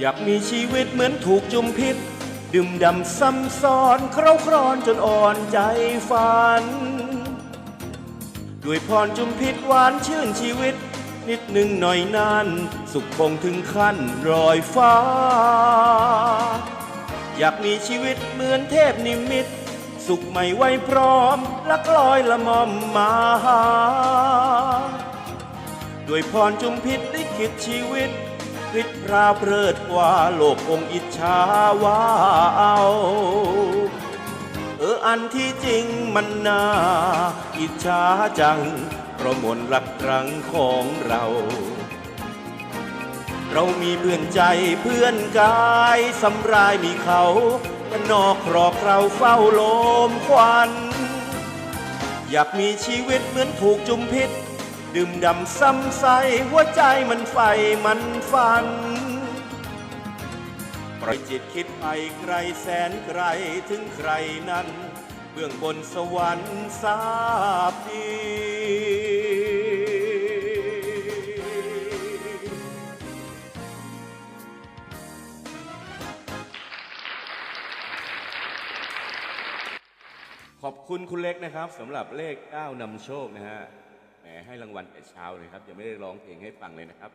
อยากมีชีวิตเหมือนถูกจุมพิษ ดื่มดำซ้ำซ้อนเคร้าครอนจนอ่อนใจฝัน ด้วยพรจุมพิษหวานชื่นชีวิต นิดหนึ่งหน่อยนานสุขคงถึงขั้นรอยฟ้า อยากมีชีวิตเหมือนเทพนิมิต สุขไม่ไว้พร้อมลักลอยละมอมมาหาด้วยพรจุมพิษลิขิตชีวิต พิษพราเพลิดกว่าโลกองอิจฉาว่าเอาเอออันที่จริงมันน่าอิจฉาจังเพราะมนต์รักครั้งของเรา เรามีเพื่อนใจเพื่อนกายสำรายมีเขาแต่นอกครอกเราเฝ้าโลมควัน อยากมีชีวิตเหมือนถูกจุมพิษ ดื่มดำซ้ำใสหัวใจมันไฟมันฟันปล่อยจิตคิดไปไกลแสนไกลถึงใครนั้น เบื้องบนสวรรค์ทราบดีขอบคุณคุณเล็กนะครับสำหรับเลข9นำโชคนะฮะ แหมให้รางวัลแต่เช้าเลยครับยังไม่ได้ร้องเพลงให้ฟังเลยนะครับ